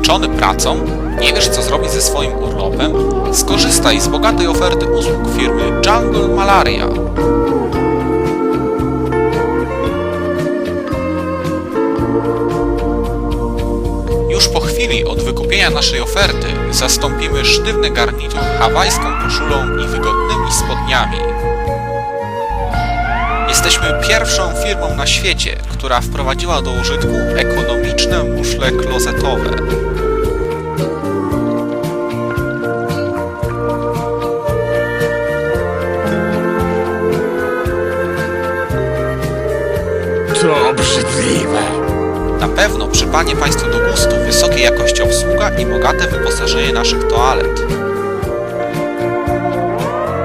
Zmęczony pracą? Nie wiesz co zrobić ze swoim urlopem? Skorzystaj z bogatej oferty usług firmy Jungle Malaria. Już po chwili od wykupienia naszej oferty zastąpimy sztywny garnitur hawajską koszulą i wygodnymi spodniami. Jesteśmy pierwszą firmą na świecie, która wprowadziła do użytku ekonomiczne muszle klozetowe. To obrzydliwe. Na pewno przypanie Państwu do gustu wysokiej jakości obsługa i bogate wyposażenie naszych toalet.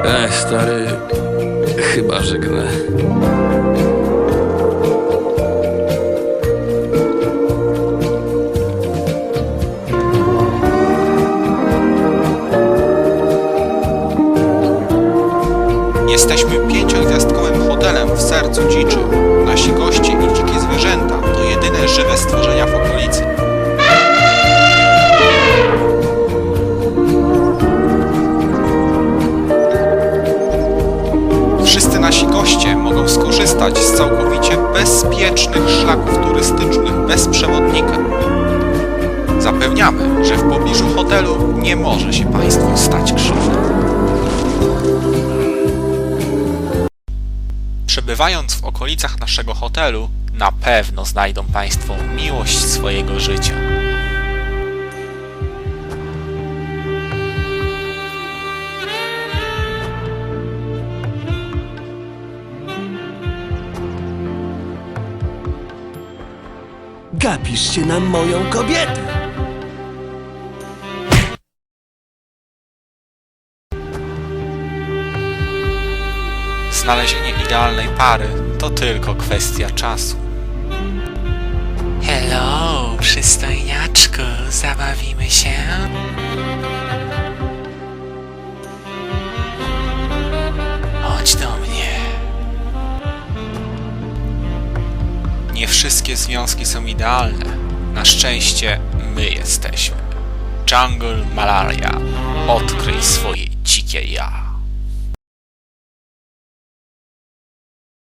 Ech, stary, chyba żegnę. Jesteśmy pięciogwiazdkowym hotelem w sercu dziczy. Nasi goście zwierzęta to jedyne żywe stworzenia w okolicy. Wszyscy nasi goście mogą skorzystać z całkowicie bezpiecznych szlaków turystycznych bez przewodnika. Zapewniamy, że w pobliżu hotelu nie może się Państwu stać krzywda. Przebywając w okolicach naszego hotelu, na pewno znajdą Państwo miłość swojego życia. Gapisz się na moją kobietę. Znalezienie idealnej pary to tylko kwestia czasu. Hello, przystojniaczku, zabawimy się? Chodź do mnie. Nie wszystkie związki są idealne. Na szczęście my jesteśmy. Jungle Malaria. Odkryj swoje dzikie ja.